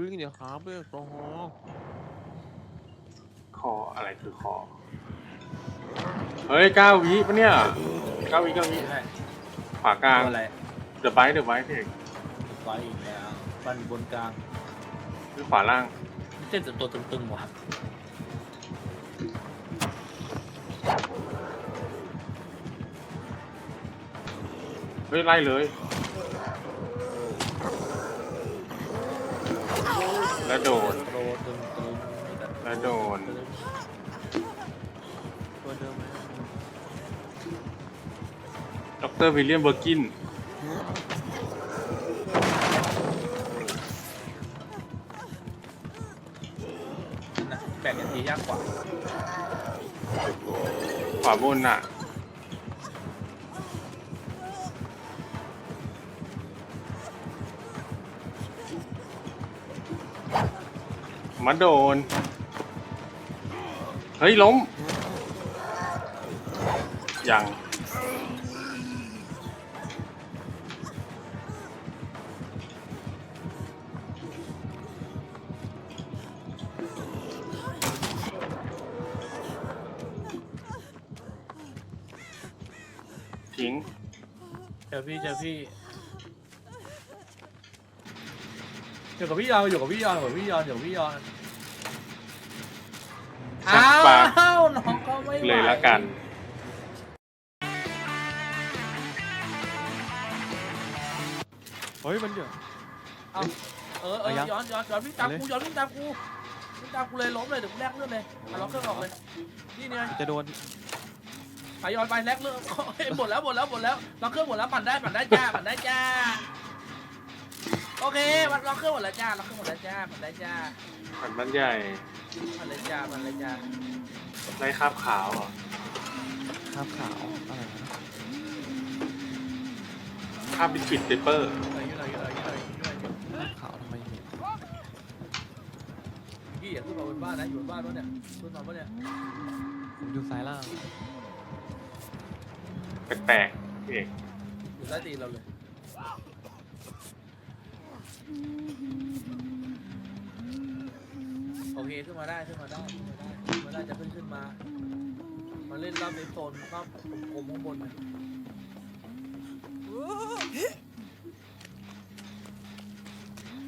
วิ่งเดี๋ยวครับเพื่อนโอ้โหคออะไรคือคอ เฮ้ยเก้าวิปะเนี่ยเก้าวิเก้าวิใช่ขวากลางตัวอะไรเดอะไบต์เดอะไบต์พี่เอกไฟอีกแล้วฟันบนกลางหรือขวาล่างเส้นตัวตึงๆว่ะเฮ้ยไล่เลย แล้วโดนโปรตึงๆแล้วโดน ตัวเดิมไหมดรวิลเลียมเบอร์กิน นะแบ่งกันทียากกว่า ขวาบนน่ะ มาโดน เฮ้ย ล้ม ยัง ทิ้ง เจอพี่เจอพี่ อยู่กับพี่ยอนอยู่กับพี่ยอนอยู่กับพี่ยอนอยู่กับพี่ยอนชักปลาอ้าวน้องก็ไม่ไหว เลยละกัน เฮ้ยมันเดี๋ยวเออเออเอายังย้อนย้อนย้อนวิ่งตามเอาเลย กูย้อนวิ่งตามกูวิ่งตามกูเลยล้มเลยเดี๋ยวกูแลกเลือดเลยเอาล็อกเครื่องออกเลยนี่เนี่ยจะโดนไปย้อนไปแลกเลือดเฮ้ยหมดแล้วหมดแล้วหมดแล้วล็อกเครื่องหมดแล้วปั่นได้ปั่นได้จ้าปั่นได้จ้า โอเคมันล็อกเครื่องหมดแล้วจ้าล็อกเครื่องหมดแล้วจ้าปั่นได้จ้าผันบ้านใหญ่ปั่นเลยจ้าปั่นเลยจ้าไล่คาบขาวเหรอข้ามขาวอะไรนะคาบบิสกิตเปเปอร์อยู่ไหนอยู่ไหนอยู่ไหนอยู่ไหนอยู่ไหนข้ามขาวทำไมเห็นพี่อย่าขึ้นมาบนบ้านนะอยู่บนบ้านปะเนี่ยขึ้นมาปะเนี่ยผมอยู่ซ้ายล่างแปลกๆพี่เอกอยู่ใต้ตีนเราเลย โอเคขึ้นมาได้ขึ้นมาได้ขึ้นมาได้ขึ้นมาได้จะขึ้นขึ้นมา มาเล่นรอบในโซนรอบกลมๆข้างบนนะ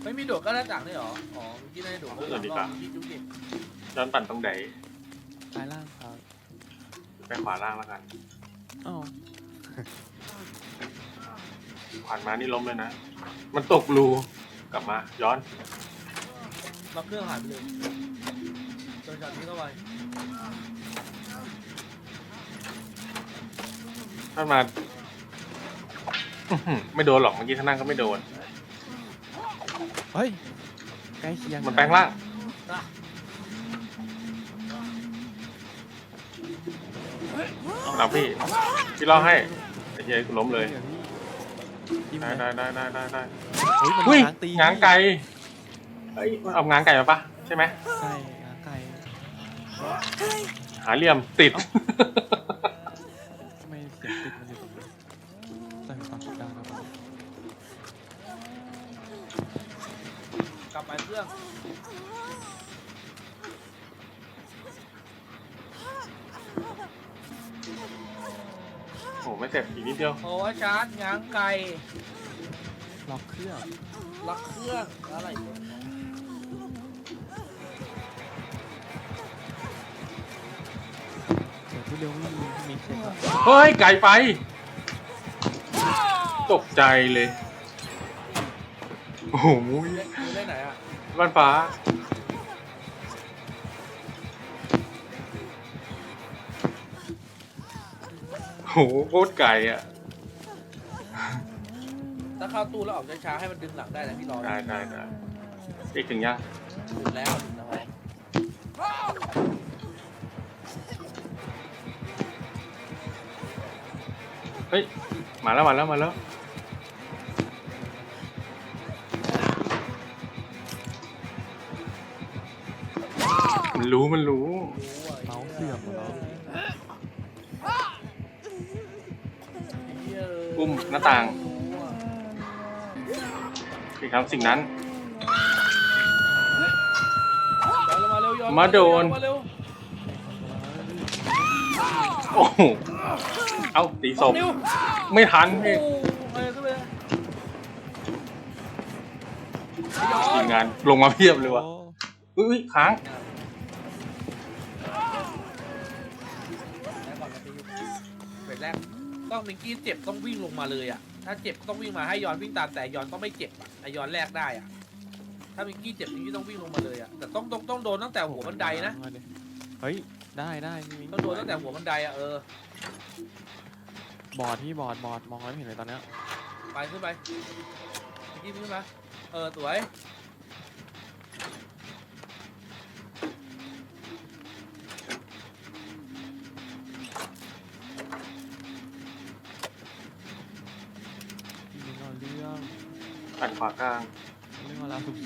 ไม่มีโดดก็หน้าต่างด้วยเหรอ อ๋อเมื่อกี้ได้โดดก็รอบเมื่อกี้จุ๊กดิย้อนปั่นตรงไหนซ้ายล่างครับไปขวาล่างแล้วกันอ้าวผ่านมานี่ล้มเลยนะ มันตกรู กลับมา ย้อนล็อกเครื่องหายไปเลยโดนช็อตนี้เข้าไปถ้ามาอื้อหือไม่โดนหรอกเมื่อกี้ท่านั่งก็ไม่โดน เฮ้ยใกล้เคียงมันแปลงร่างอะเอาพี่พี่ล่อให้ไอ้เหี้ยกูล้มเลย ดี๋วพี่ จิ้มได้เลยได้ได้ได้ได้ได้เฮ้ยมันอุ้ยง้างตีง้างไก่เอ้ยเอาง้างไก่มาปะใช่ไหมใช่ง้างไก่หาเหลี่ยมติดทำไมเสียงติดมันอยู่ตรงนี้ใส่ฟังกดดังนะผมกลับไปเครื่อง ไม่เสร็จอีกนิดเดียวโอ้ชาร์จง้างไก่ล็อกเครื่องล็อกเครื่องอะไรเดี๋ยวพี่เร็วไม่มีพี่มิกเช็คก่อนเฮ้ยไก่ไป ตกใจเลย โอ้โหเล่นเล่นไหนอะ บ้านฟ้า โอ้โหโคตรไก่อะถ้าเข้าตู้แล้วออกช้าๆให้มันดึงหลังได้นะพี่รอได้ได้ได้อีกถึงยังดึงแล้วดึงแล้วเฮ้ย มาแล้วมาแล้วมาแล้วมันรู้มันรู้เมาส์เสื่อมหมดแล้ว อุ้มหน้าต่างสิครับสิ่งนั้น มาโดนเร็วโอ้โหเอาตีศพไม่ทันพี่ทีมงานลงมาเพียบเลยวะอุ้ยค้าง ต้องมิงกี้เจ็บต้องวิ่งลงมาเลยอะ ถ้าเจ็บต้องวิ่งมาให้ย้อนวิ่งตามแต่ย้อนต้องไม่เจ็บอะไอย้อนแรกได้อะ ถ้ามิงกี้เจ็บมิงกี้ต้องวิ่งลงมาเลยอะ แต่ต้องต้องต้องโดนตั้งแต่หัวบันไดนะ เฮ้ย ได้ได้พี่มิ้ต้องโดนตั้งแต่หัวบันไดอะเออ บอร์ดพี่บอร์ดบอร์ดมองแล้วไม่เห็นเลยตอนเนี้ย ไปขึ้นไปมิงกี้ขึ้นมา เออสวย พี่มิ้งเอาเรื่อง อัน ขวากลางเรื่องเวลาสุก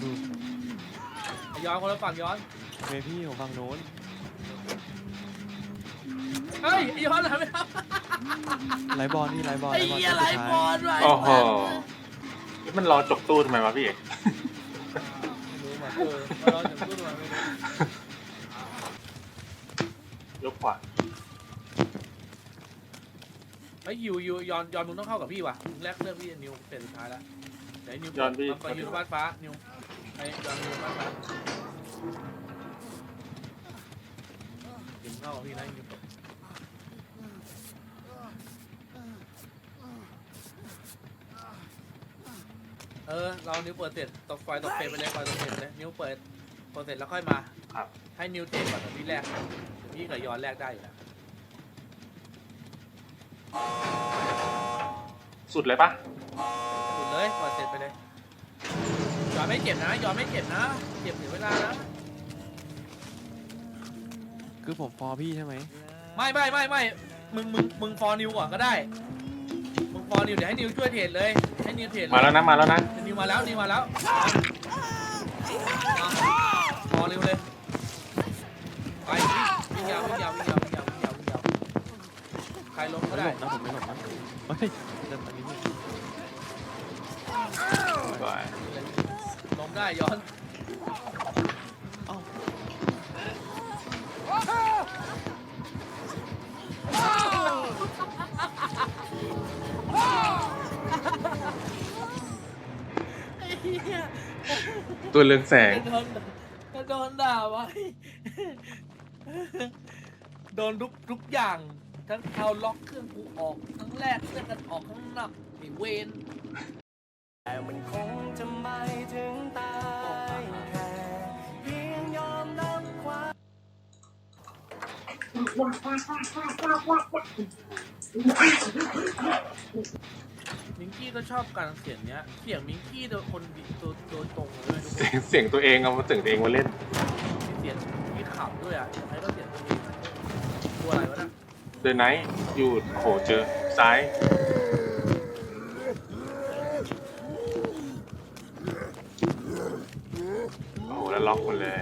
ไอ้ย้อนคนละฝั่งย้อนๆโอเคพี่ผมฟังโน้นเฮ้ยไอ้ย้อนทำไม่ได้ไลฟ์บอลนี่ไลฟ์บอลไอ้ไลฟ์บอลเหี้ยตัวไรสุดบอท้ายลไว้โอ้โหมันรอจบตู้ทำไมวะพี่เอกไม่รู้มาเออมาลองจากตู้มาไม่รู้ยกขวา ไอ้ยยูยูยอนยอนมึงต้องเข้ากับพี่ว่ะมึงแรกเลือกพี่นิวเป็นสุดท้ายแล้วไหนนิวย้อนพี่ก่อนยูบ้านฟ้านิวไอ้ยอนนิวบ้านฟ้ายิงเข้ากับพี่นะนิวเออเรานิวเปิดเสร็จตกไฟตกเฟรมไปเลยไฟตกเฟรมไปเลยนิวเปิดเปิดเสร็จแล้วค่อยมา ครับ ให้นิวเทคก่อนแต่พี่แรกพี่กับยอนแรกได้อยู่แล้ว สุดเลยปะสุดเลยเปิดเสร็จไปเลยยอนไม่เจ็บนะยอนไม่เจ็บนะเจ็บเสียเวลานะคือผมฟอร์พี่ใช่ไหมไม่ไม่ไม่ไม่มึงมึงมึงฟอร์นิวก่อนก็ได้มึงฟอร์นิวเดี๋ยวให้นิวช่วยเทรดเลยให้นิวเทรดเยมาแล้วนะมาแล้วนะนิวมาแล้วนิวมาแล้วฟอร์นิวเลยไปวิ่งยาววิ่งยาววิ่งยาววิ่งยาววิ่งยาววิ่งยาวใครลงก็ ไม่ห ได้ ลบนะผมไม่หลบนะ เฮ้ยจะตอนนี้พี่สวยลงได้ย้อนเอ้าไอ้เหี้ยตัวเรืองแสง โดนโดนด่าไว้ โดนทุกทุกอย่าง ทั้งเอาล็อกเครื่องกูออกทั้งแรกเครื่องกันออกข้างนอกไอ้เวนแต่มันคงจะไม่ถึงตายแค่เพียงยอมรับความมิงกี้ก็ชอบการเสียงเนี้ย เสียงมิงกี้โดยคนดีตัวโดยตรงเลยทุกคเสียนงเสียงตัวเองเอามาเสียงตัวเองมาเล่น เสียงมีขำด้วยอะใครก็เสียงตัวเองอะตัวอะไรวะน่ะ เดนไนท์อยู่โหเจอซ้ายโอ้โหแล้วล็อกหมดเลย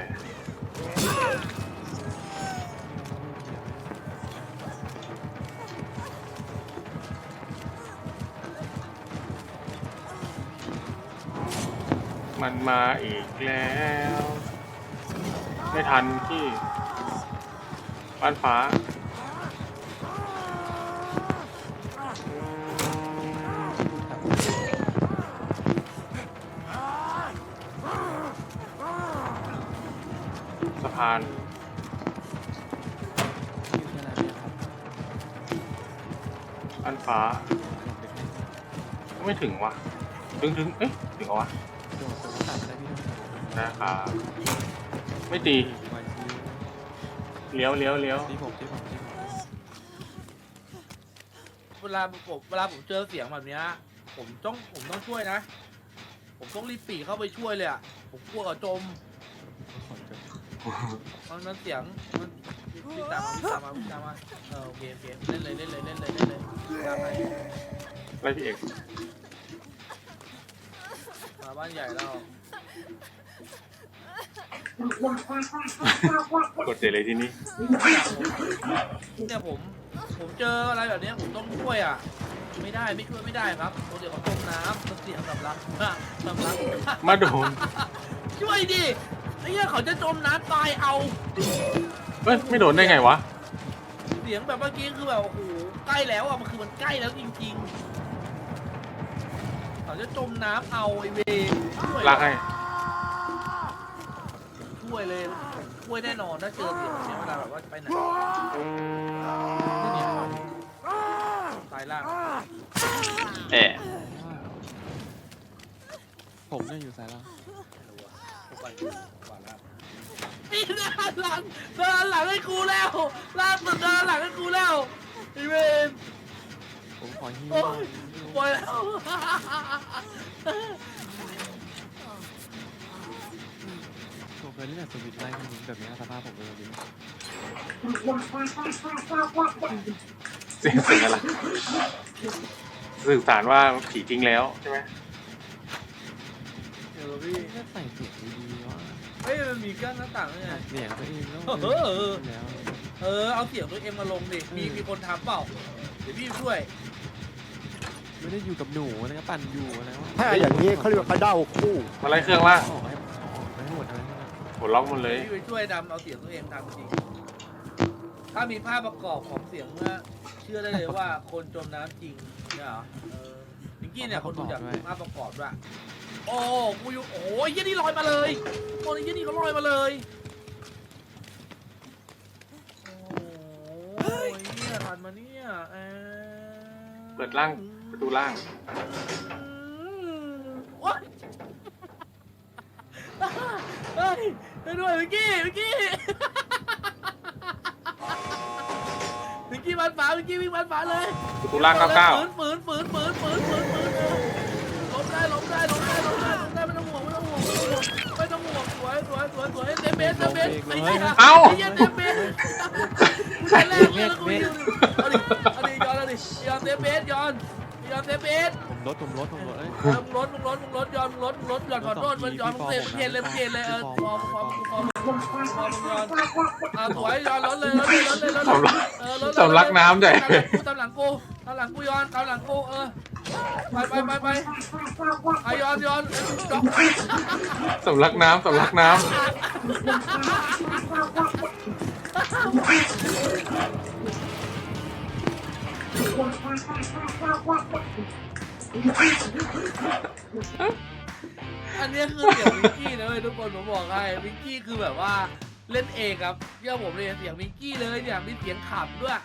มันมาอีกแล้ว ไม่ทันที่บ้านฟ้าานอันฟ้า ไม่ถึงวะถึงถึงเอ๊ะถึงเหรอวะโดดตรงตัดได้พี่ด้วยนะครับไม่ตีเลี้ยวเลี้ยวเลี้ยวที่ผมที่ผมที่ผมเวลาผมเวลาผมเจอเสียงแบบเนี้ยผมต้องผมต้องช่วยนะ ผมต้องรีบปีเข้าไปช่วยเลยอะผมกลัวจม มันมันเสียงมันวิ่งตามมาวิ่งตามมาวิ่งตามมาเออโอเคโอเคเล่นเลยเล่นเลยเล่นเลยเล่นเลยตามไปไล่พี่เอกมาบ้านใหญ่แล้วกดเจเลยที่นี่เนี่ยผม ผมเจออะไรแบบเนี้ยผมต้องช่วยอะ ไม่ได้ไม่ช่วยไม่ได้ครับตัวเดี๋ยวเขาจมน้ำต้องเสียงสำลักสำลักมาโดนช่วยดิ ไอ้เหี้ยเขาจะจมน้ำตายเอา เฮ้ยไม่โดนได้ไงวะ เสียงแบบเมื่อกี้คือแบบโอ้โหใกล้แล้วอะมันคือมันใกล้แล้วจริงๆเขาจะจมน้ำเอาไอเวช่วยลากให้ ช่วยเลยช่วยแน่นอนถ้าเจอเสียงแบบนี้เวลาแบบว่าไปไหนนี่เนี่ยตายล่างเอะผมเนี่ยอยู่สายล่างไม่รู้อะทุกวั นกว่าแล้วนี่ด้านหลังด้านหลังให้กูแล้วล่าสุดด้านหลังให้กูแล้วไอเวนผมขอฮิวโอ้ยปล่อยแล้วผมเคยเล่นแบบสวิตไล่มันแบบนี้สภาพผมเป็นแบบนี้เสียงเสียงอะไรสื่อสารว่าผีจริงแล้วใช่ไหม เดี๋ยวพี่แค่ใส่เสียงดีๆว่าเฮ้ยมันมีกั้นหน้าต่างด้วยไง เสียงตัวเองแล้วเออเออ แล้วเออเอาเสียงตัวเองมาลงดิ มีมีคนทำเปล่า เดี๋ยวพี่ช่วย ไม่ได้อยู่กับหนูนะก็ปั่นอยู่นะว่าถ้าอย่างนี้เขาเรียกว่าเขาเด้าคู่มาไล่เครื่องล่างออกให้ออกให้หมดอะไรทั้งนั้นกดล็อกหมดเลย พี่ไปช่วยดำเอาเสียงตัวเองทำจริง ถ้ามีภาพประกอบของเสียงเมื่อ เชื่อได้เลยว่าคนจมน้ำจริงเนี่ยเหรอเออนิกกี้เนี่ยคนดูจากภาพประกอบด้วย โอ้กูอยู่โอ้ยยี่นี่ลอยมาเลยโอ้ยยี่นี่เขาลอยมาเลยโอ้ยเนี่ยทันมาเนี่ยเออเปิดล่างประตูล่าง โอ๊ยเฮ้ยไปด้วยวิกกี้วิกกี้วิกกี้มันฝาวิกกี้วิ่งมันฝาเลยประตูล่างเก้าเก้าฝืนฝืนฝืนฝืนฝืนฝืนฝืน ล้มได้ล้มได้ล้มได้ล้มได้ล้มได้ไม่ต้องห่วงไม่ต้องห่วงไม่ต้องห่วงสวยสวยสวยสวยเต็มเบสเต็มเบสไอ้เหี้ยเอ้าไอ้เหี้ยเต็มเบสแรกเลยแล้วกูยิงเอาดิเอาดิย้อนเอาดิย้อนเต็มเบสย้อนย้อนเต็มเบสผมลดผมลดผมลดเอ้ยเออมึงรถมึงรถมึงรถย้อนมึงรถมึงรถย้อนขอโทษมันย้อนมึงเตะมึงเย็นเลยมึงเย็นเลยเออพอพอพอพอพอมึงย้อนอ่าสวยย้อนรถเลยรถเลยรถเลยรถเลยเออรถเลยสำลักน้ำใหญ่ตามหลังกูตามหลังกูย้อนตามหลังกูเออ ไปไปไปไปอะย้อนย้อนย้อนสำลักน้ำสำลักน้อันนี้คือเสียงวิกกี้นะเว้ยทุกคนผมบอกให้วิกกี้คือแบบว่าเล่นเองครับเชื่อผมเลยเสียงวิกกี้เลยเนี่ยมีเสียงขับด้วยำ